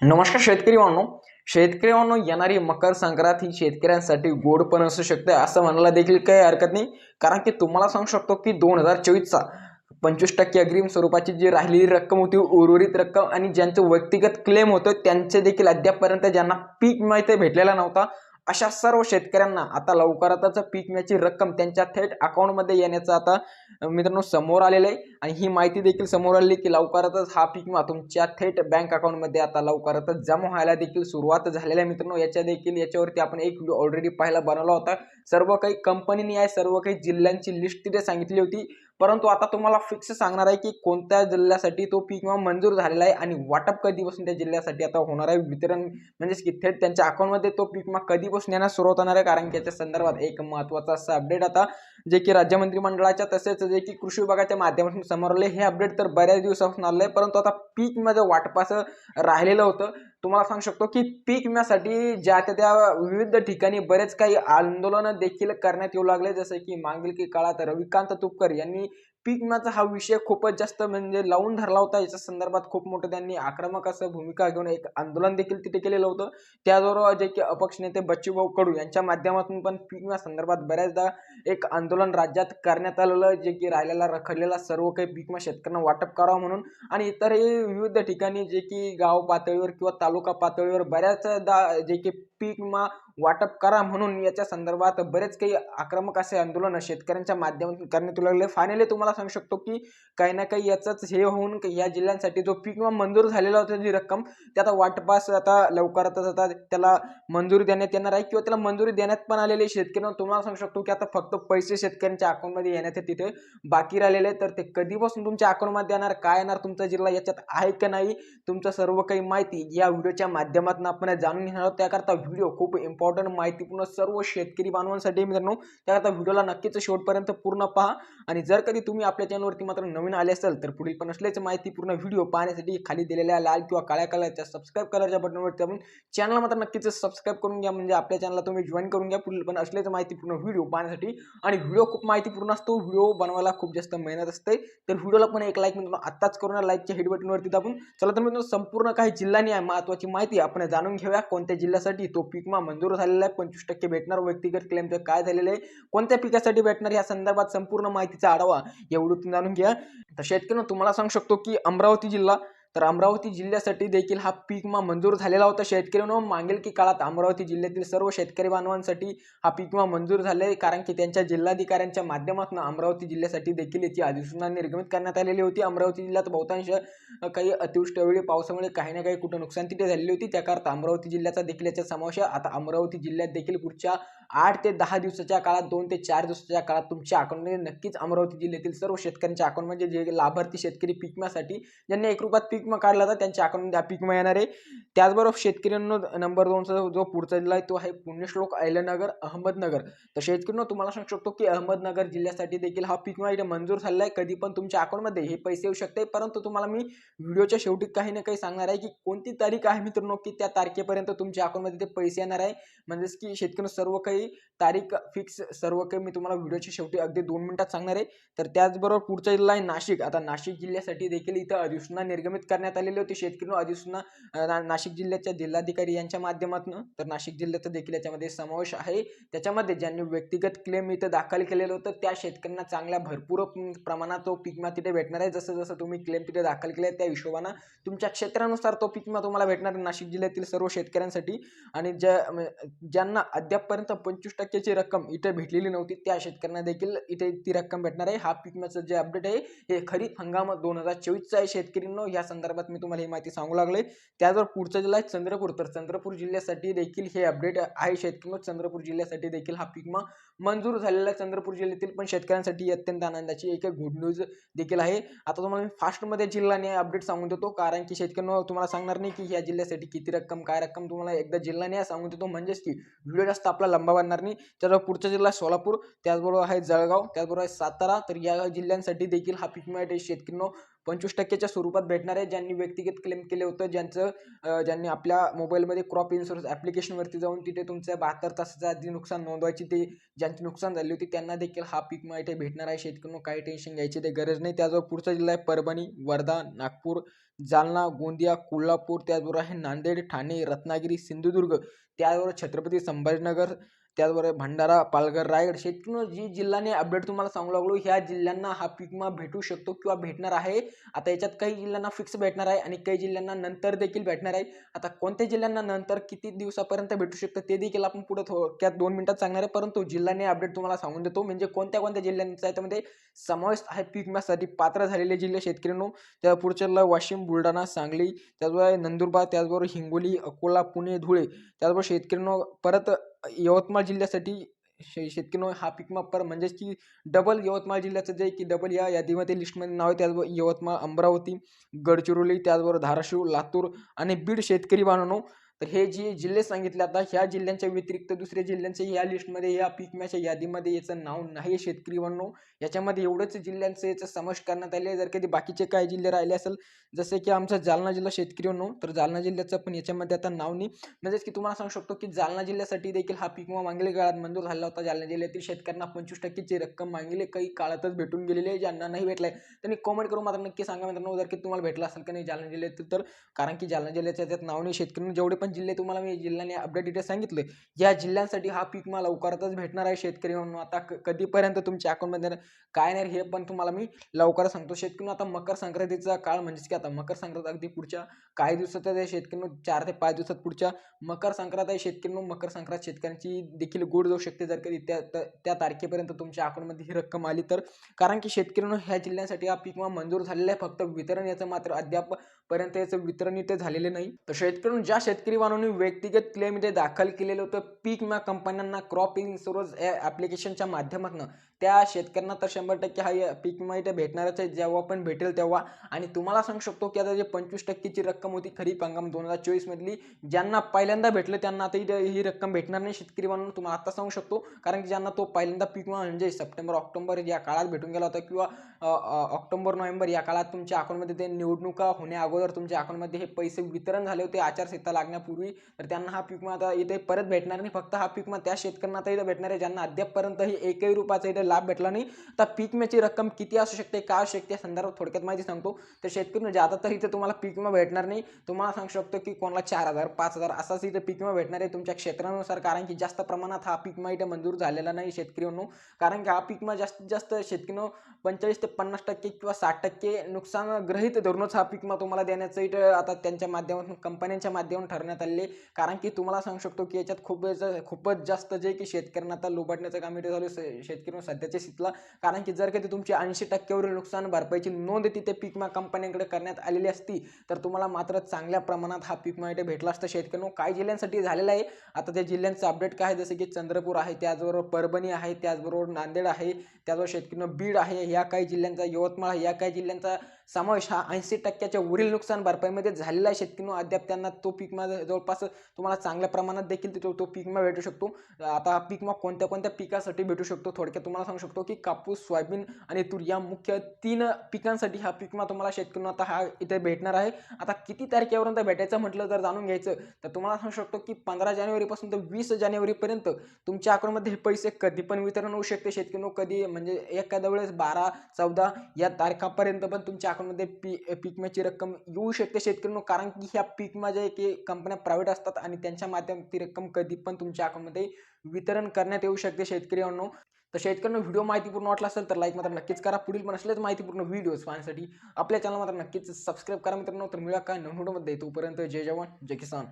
नमस्कार शेतकरी बांधव शेतकरी बांधव येणारी मकर संक्रांत ही शेतकऱ्यांसाठी गोड पण असू शकते असं म्हणायला देखील काही हरकत नाही. कारण की तुम्हाला सांगू शकतो की दोन हजार चोवीसचा पंचवीस टक्के अग्रिम स्वरूपाची जी राहिलेली रक्कम होती उर्वरित रक्कम आणि ज्यांचं व्यक्तिगत क्लेम होतं त्यांचे देखील अद्यापपर्यंत ज्यांना पीक माहिती भेटलेला नव्हता. अशा सर्व शेतकऱ्यांना आता लवकरातच पीक विम्याची रक्कम त्यांच्या थेट अकाउंटमध्ये येण्याचं आता मित्रांनो समोर आलेलं आहे. आणि ही माहिती देखील समोर आली की लवकरातच हा पीक विमा तुमच्या थेट बँक अकाउंटमध्ये आता लवकरातच जमा व्हायला देखील सुरुवात झालेली आहे. मित्रांनो याच्या देखील याच्यावरती आपण एक व्हिडिओ ऑलरेडी पाहायला बनवला होता. सर्व काही कंपनीने आहे सर्व काही जिल्ह्यांची लिस्ट तिथे सांगितली होती. परंतु आता तुम्हाला फिक्स सांगणार आहे की कोणत्या जिल्ह्यासाठी तो पीक विमा मंजूर झालेला आहे आणि वाटप कधीपासून त्या जिल्ह्यासाठी आता होणार आहे? वितरण म्हणजेच की थेट त्यांच्या अकाउंटमध्ये तो पीक विमा कधीपासून येण्यास सुरुवात होणार आहे? कारण की याच्या संदर्भात एक महत्त्वाचा असा अपडेट आता जे की राज्य मंत्रिमंडळाच्या तसेच जे की कृषी विभागाच्या माध्यमातून समोर आले हे अपडेट तर बऱ्याच दिवसापासून आलं आहे परंतु आता पीक विम्याचं वाटपाचं राहिलेलं होतं. तुम्हाला सांगू शकतो की पीक विम्यासाठी ज्या त्या त्या विविध ठिकाणी बरेच काही आंदोलनं देखील करण्यात येऊ लागले. जसे की मागील की काळात रविकांत तुपकर यांनी पीक विम्याचा हा विषय खूपच जास्त म्हणजे लावून धरला होता. याच्या संदर्भात खूप मोठं त्यांनी आक्रमक असं भूमिका घेऊन एक आंदोलन देखील तिथे केलेलं होतं. त्याचबरोबर जे की अपक्ष नेते बच्चूभाऊ कडू यांच्या माध्यमातून पण पीक विमा संदर्भात बऱ्याचदा एक आंदोलन राज्यात करण्यात आलेलं जे की राहिलेला रखडलेला सर्व काही पीक विमा शेतकऱ्यांना वाटप करावं म्हणून आणि इतरही विविध ठिकाणी जे की गाव पातळीवर किंवा तालुका पातळीवर बऱ्याचदा जे की पीक विमा वाटप करा म्हणून याच्या संदर्भात बरेच काही आक्रमक असे आंदोलन शेतकऱ्यांच्या माध्यमातून करण्यात येऊ लागले. फायनली तुम्हाला सांगू शकतो की काही ना काही याचंच हे होऊन की या जिल्ह्यांसाठी जो पीक विमा मंजूर झालेला होता जी रक्कम त्याचा आता वाटपास आता लवकरातच आता त्याला मंजुरी देण्यात येणार आहे किंवा त्याला मंजुरी देण्यात पण आलेली आहे. शेतकऱ्यांना तुम्हाला सांगू शकतो की आता फक्त पैसे शेतकऱ्यांच्या अकाउंटमध्ये येण्यात आहे तिथे बाकी राहिलेले आहे. तर ते कधीपासून तुमच्या अकाउंटमध्ये येणार काय येणार तुमचा जिल्हा याच्यात आहे का नाही तुमचं सर्व काही माहिती या व्हिडिओच्या माध्यमातून आपण जाणून घेणार आहोत. त्याकरता व्हिडिओ खूप इम्पॉर्टंट माहितीपूर्ण सर्व शेतकरी बांधवांसाठी मित्रांनो. त्याकरता व्हिडिओला नक्कीच शेवटपर्यंत पूर्ण पहा. आणि जर कधी तुम्ही आपल्या चॅनलवरती मात्र नवीन आले असेल तर पुढील पण असल्याच माहितीपूर्ण व्हिडिओ पाहण्यासाठी खाली दिलेल्या लाल किंवा काळ्या कलरच्या सबस्क्राईब कलरच्या बटनवरती आपण चॅनल मात्र नक्कीच सबस्क्राईब करून घ्या. म्हणजे आपल्या चॅनलला तुम्ही जॉईन करून घ्या. पुढील पण असलेच माहितीपूर्ण व्हिडिओ पाहण्यासाठी. आणि व्हिडिओ खूप माहितीपूर्ण असतो. व्हिडिओ बनवायला खूप जास्त मेहनत असते. तर व्हिडिओला पण एक लाईक मित्रांनो आत्ताच करून लाईकच्या हेड बटनवरती दाबून चला तर मित्रांनो संपूर्ण काही जिल्ह्यांनी आहे महत्त्वाची माहिती आपण जाणून घेऊया. कोणत्या जिल्ह्यासाठी तो पीक पीकमा मंजूर झालेला आहे. पंचवीस टक्के भेटणार. व्यक्तिगत क्लेम तर काय झालेलं आहे? कोणत्या पिकासाठी भेटणार? या संदर्भात संपूर्ण माहितीचा आढावा एवढं तुम्ही जाणून घ्या. तर शेतकऱ्यांना तुम्हाला सांगू शकतो की अमरावती जिल्हा तर अमरावती जिल्ह्यासाठी देखील हा पीक विमा मंजूर झालेला होता. शेतकऱ्यांना मागील की काळात अमरावती जिल्ह्यातील सर्व शेतकरी बांधवांसाठी हा पीक विमा मंजूर झाले आहे. कारण की त्यांच्या जिल्हाधिकाऱ्यांच्या माध्यमातून अमरावती जिल्ह्यासाठी देखील याची अधिसूचना निर्गमित करण्यात आलेली होती. अमरावती जिल्ह्यात बहुतांश काही अतिवृष्टीवेळी पावसामुळे काही ना काही कुठं नुकसान तिथे झालेली होती. त्याकरता अमरावती जिल्ह्याचा देखील याचा समावेश आहे. आता अमरावती जिल्ह्यात देखील पुढच्या आठ ते दहा दिवसाच्या काळात दोन ते चार दिवसाच्या काळात तुमच्या अकाउंटमध्ये नक्कीच अमरावती जिल्ह्यातील सर्व शेतकऱ्यांच्या अकाउंटमध्ये म्हणजे जे लाभार्थी शेतकरी पिकम्यासाठी ज्यांनी एक रुपयात पीक काढला होता त्यांच्या अकाउंटमध्ये हा पीक येणार आहे. त्याचबरोबर शेतकऱ्यांनो नंबर दोनचा जो पुढचा जिल्हा आहे तो आहे पुण्यश्लोक अहिल्यानगर अहमदनगर. तर शेतकऱ्यांनो तुम्हाला सांगू शकतो की अहमदनगर जिल्ह्यासाठी देखील हा पीक विमा इथे मंजूर झालेला आहे. कधी पण तुमच्या अकाउंटमध्ये हे पैसे येऊ शकते परंतु तुम्हाला मी व्हिडिओच्या शेवटी काही ना काही सांगणार आहे की कोणती तारीख आहे मित्रांनो की त्या तारखेपर्यंत तुमच्या अकाउंटमध्ये ते पैसे येणार आहे. म्हणजेच की शेतकऱ्यांनो सर्व काही Oui. तारीख फिक्स सर्व काही मी तुम्हाला व्हिडिओच्या शेवटी अगदी दोन मिनिटात सांगणार आहे. तर त्याचबरोबर पुढचा जिल्हा आहे नाशिक. आता नाशिक जिल्ह्यासाठी देखील इथं अधिसूचना निर्गमित करण्यात आलेली होती. शेतकरी अधिसूचना नाशिक जिल्ह्याच्या जिल्हाधिकारी यांच्या माध्यमातून. तर नाशिक जिल्ह्याचा देखील याच्यामध्ये समावेश आहे. त्याच्यामध्ये ज्यांनी व्यक्तिगत क्लेम इथं दाखल केलेलं होतं त्या शेतकऱ्यांना चांगल्या भरपूर प्रमाणात तो पिकमा तिथे भेटणार आहे. जसं जसं तुम्ही क्लेम तिथे दाखल केले त्या हिशोबानं तुमच्या क्षेत्रानुसार तो पिकमा तुम्हाला भेटणार आहे नाशिक जिल्ह्यातील सर्व शेतकऱ्यांसाठी. आणि ज्या म, ज्यांना अद्यापपर्यंत पंचवीस टक्क्याची रक्कम इथे भेटलेली नव्हती. त्या शेतकऱ्यांना देखील इथे ती रक्कम भेटणार आहे. हा पीक विम्याचं जे अपडेट आहे हे खरीप हंगाम दोन हजार चोवीसचा आहे शेतकरींनो. या संदर्भात मी तुम्हाला ही माहिती सांगू लागले त्याचबरोबर पुढचा जिल्हा आहे चंद्रपूर. तर चंद्रपूर जिल्ह्यासाठी देखील हे अपडेट आहे शेतकरी. चंद्रपूर जिल्ह्यासाठी देखील हा पीक विमा मंजूर झालेला चंद्रपूर जिल्ह्यातील पण शेतकऱ्यांसाठी अत्यंत आनंदाची एक गुड न्यूज देखील आहे. आता तुम्हाला मी फास्टमध्ये जिल्हाने अपडेट सांगून देतो. कारण की शेतकऱ्यांना तुम्हाला सांगणार नाही की या जिल्ह्यासाठी किती रक्कम काय रक्कम तुम्हाला एकदा जिल्ह्याने सांगून देतो. म्हणजेच की व्हिडिओ जास्त आपला लंबा बनणार नाही. त्याचबरोबर पुढचा जिल्हा सोलापूर त्याचबरोबर आहे जळगाव त्याचबरोबर आहे सातारा. तर या जिल्ह्यांसाठी देखील हा पीक विमा शेतकऱ्यांनो. पंचवीस टक्क्याच्या स्वरूपात भेटणार आहे. ज्यांनी व्यक्तिगत क्लेम केले होतं ज्यांचं ज्यांनी आपल्या मोबाईलमध्ये क्रॉप इन्शुरन्स ॲप्लिकेशनवरती जाऊन तिथे तुमचं बहात्तर तासाचं आधी नुकसान नोंदवायची ते ज्यांची नुकसान झाली होती त्यांना देखील हा पीक माहिती भेटणार आहे. शेतकऱ्यांना काही टेन्शन घ्यायची ते गरज नाही. त्याजवळ पुढचा जिल्हा आहे परभणी वर्धा नागपूर जालना गोंदिया कोल्हापूर त्याचबरोबर आहे नांदेड ठाणे रत्नागिरी सिंधुदुर्ग त्याचबरोबर छत्रपती संभाजीनगर त्याचबरोबर भंडारा पालघर रायगड शेतकरी जी जिल्ह्याने अपडेट तुम्हाला सांगू लागलो ह्या जिल्ह्यांना हा पीक विमा भेटू शकतो किंवा भेटणार आहे. आता याच्यात काही जिल्ह्यांना फिक्स भेटणार आहे आणि काही जिल्ह्यांना नंतर देखील भेटणार आहे. आता कोणत्या जिल्ह्यांना नंतर किती दिवसापर्यंत भेटू शकतं ते देखील आपण पुढे थोडक्यात दोन मिनिटात सांगणार आहे. परंतु जिल्ह्याने अपडेट तुम्हाला सांगून देतो म्हणजे कोणत्या कोणत्या जिल्ह्यांचा याच्यामध्ये समावेश आहे पीक विम्यासाठी? पात्र झालेले जिल्हे शेतकऱ्यांनो त्या पुढच्या वाशिम बुलढाणा सांगली त्याचबरोबर नंदुरबार त्याचबरोबर हिंगोली अकोला पुणे धुळे त्याचबरोबर शेतकऱ्यांनो परत यवतमाळ जिल्ह्यासाठी शे शेतकऱ्यांनो हा पीक म्हणजेच की डबल यवतमाळ जिल्ह्याचं जे की डबल या यादीमध्ये लिस्टमध्ये नाव आहे. त्याचबरोबर यवतमाळ अमरावती गडचिरोली त्याचबरोबर धाराशिव लातूर आणि बीड शेतकरी बांधवनो तर हे जे जिल्हे सांगितले आता ह्या जिल्ह्यांच्या व्यतिरिक्त दुसऱ्या जिल्ह्यांचे या लिस्टमध्ये या पीक विम्याच्या यादीमध्ये याचं नाव नाही शेतकरी बनणो याच्यामध्ये एवढंच जिल्ह्यांचं याचं समावेश करण्यात आले जर कधी बाकीचे काही जिल्हे राहिले असेल जसे की आमचा जालना जिल्हा शेतकरी म्हणू तर जालना जिल्ह्याचं पण याच्यामध्ये आता नाव नाही. म्हणजेच की तुम्हाला सांगू शकतो की जालना जिल्ह्यासाठी देखील हा पीक विमा मागील काळात मंजूर झाला होता. जालना जिल्ह्यातील शेतकऱ्यांना पंचवीस टक्केची रक्कम मागील काही काळातच भेटून गेलेली आहे. ज्यांना नाही भेटलाय त्यांनी कॉमेंट करून मात्र नक्की सांगा मित्रांनो. जर की तुम्हाला भेटला असेल का नाही जालना जिल्ह्यात तर कारण की जालना जिल्ह्याच्या त्यात नाव नाही. शेतकऱ्यांनी जेवढे पण जिल्हे तुम्हाला मी जिल्ह्याने अपडेट डिटेल सांगितले. या जिल्ह्यांसाठी हा पीक मला लवकरातच भेटणार आहे शेतकरी म्हणून. आता कधीपर्यंत तुमच्या अकाउंटमध्ये काय नाही हे पण तुम्हाला मी लवकर सांगतो. शेतकरी आता मकर संक्रांतीचा काळ म्हणजेच की आता मकर संक्रांत अगदी पुढच्या काही दिवसात आहे शेतकरी चार ते पाच दिवसात पुढच्या मकर संक्रांत आहे शेतकरी मकर संक्रांत शेतकऱ्यांची देखील गोड जाऊ शकते. जर कधी त्या त्या- त्या तारखेपर्यंत तुमच्या अकाउंटमध्ये ही रक्कम आली तर. कारण की शेतकऱ्यांनो ह्या जिल्ह्यांसाठी हा पीक विमा मंजूर झालेला आहे. फक्त वितरण याचं मात्र अद्याप पर्यंत याचं वितरण इथे झालेले नाही. तर शेतकऱ्यांनी ज्या शेतकरी बांधवांनी व्यक्तिगत क्लेम इथे दाखल केलेलं होतं पीक विमा कंपन्यांना क्रॉप इन्शुरन्स या ॲप्लिकेशनच्या माध्यमातून त्या शेतकऱ्यांना तर शंभर टक्के हा या पीक विमा इथे भेटणारच आहे. जेव्हा पण भेटेल तेव्हा. आणि तुम्हाला सांगू शकतो की आता जे पंचवीस टक्केची रक्कम होती खरीप हंगाम दोन हजार चोवीसमधली ज्यांना पहिल्यांदा भेटलं त्यांना आता इथे ही रक्कम भेटणार नाही शेतकरी म्हणून तुम्हाला आता सांगू शकतो कारण की ज्यांना तो पहिल्यांदा पीक विमा म्हणजे सप्टेंबर ऑक्टोबर या काळात भेटून गेला होता किंवा ऑक्टोबर नोव्हेंबर या काळात तुमच्या अकाउंटमध्ये ते निवडणुका होण्या अगोदर तुमच्या अकाउंटमध्ये हे पैसे वितरण झाले होते आचारसंहिता लागण्यापूर्वी तर त्यांना हा पीक विमा आता इथे परत भेटणार नाही. फक्त हा पीक विमा त्या शेतकऱ्यांना आता इथे भेटणार आहे ज्यांना अद्यापपर्यंतही एकही रुपयाचा इथे लाभ भेटला नाही. तर पीक विम्याची रक्कम किती असू शकते काय असू शकते या संदर्भात थोडक्यात माहिती सांगतो. तर शेतकरी म्हणजे ज्यादा तर इथे तुम्हाला पीक विमा भेटणार नाही. तुम्हाला सांगू शकतो की कोणाला चार हजार पाच हजार असाच इथे पीक विमा भेटणार आहे तुमच्या क्षेत्रानुसार कारण की जास्त प्रमाणात हा पीक विमा इथे मंजूर झालेला नाही शेतकरी कारण की हा पीक विमा जास्तीत जास्त शेतकरी पंचेचाळीस ते पन्नास टक्के किंवा साठ टक्के नुकसान ग्रहित धरूनच हा पीक विमा तुम्हाला देण्याचं इथं आता त्यांच्या माध्यमातून कंपन्यांच्या माध्यमातून ठरण्यात आले कारण की तुम्हाला सांगू शकतो की याच्यात खूपच खूपच जास्त जे की शेतकऱ्यांना आता लुबाडण्याचं काम इथे झालं शेतकरी सध्याच्या स्थितीला. कारण की जर कधी तुमची ऐंशी टक्क्यावरील नुकसान भरपाईची नोंद तिथे पीक विमा कंपन्यांकडे करण्यात आलेली असती तर तुम्हाला मात्र चांगल्या प्रमाणात हा पीक विमा इथे भेटला असता. शेतकऱ्यांना काही जिल्ह्यांसाठी झालेला आहे. आता त्या जिल्ह्यांचं अपडेट काय आहे? जसं की चंद्रपूर आहे त्याचबरोबर परभणी आहे त्याचबरोबर नांदेड आहे त्याचबरोबर शेतकऱ्यांना बीड आहे. या काही जिल्ह्यांचा यवतमाळ आहे. या काही जिल्ह्यांचा समावेश हा ऐंशी टक्क्याच्या वरील नुकसान भरपाईमध्ये झालेला आहे शेतकऱ्यांनो अद्याप त्यांना तो पीक विमा जवळपास तुम्हाला चांगल्या प्रमाणात देखील तो तो पीक विमा भेटू शकतो. आता हा पीक विमा कोणत्या कोणत्या पिकासाठी भेटू शकतो? थोडक्यात तुम्हाला सांगू शकतो की कापूस सोयाबीन आणि तूर या मुख्य तीन पिकांसाठी हा पीक विमा तुम्हाला शेतकऱ्यांना आता हा इथे भेटणार आहे. आता किती तारखेपर्यंत भेटायचं म्हटलं जर जाणून घ्यायचं. तर तुम्हाला सांगू शकतो की पंधरा जानेवारीपासून तर वीस जानेवारीपर्यंत तुमच्या अकाउंटमध्ये हे पैसे कधी पण वितरण होऊ शकते. शेतकऱ्यांनो कधी म्हणजे एखाद्या वेळेस बारा चौदा या तारखापर्यंत पण तुमच्या अकाउंटमध्ये पी पीक विम्याची रक्कम येऊ शकते शेतकऱ्यांनो कारण की ह्या पीक माझ्या जे की कंपन्या प्रायव्हेट असतात आणि त्यांच्या माध्यम ती रक्कम कधी पण तुमच्या अकाउंटमध्ये वितरण करण्यात येऊ शकते शेतकऱ्यांनो. तर शेतकऱ्यांना व्हिडिओ माहितीपूर्ण वाटला असेल तर लाईक मात्र नक्कीच करा. पुढील पण असलेच माहितीपूर्ण व्हिडिओज पाहण्यासाठी आपल्या चॅनल मात्र नक्कीच सबस्क्राईब करा मित्रांनो. तर मिळा काय नवीन तोपर्यंत जय जवान जय किसान.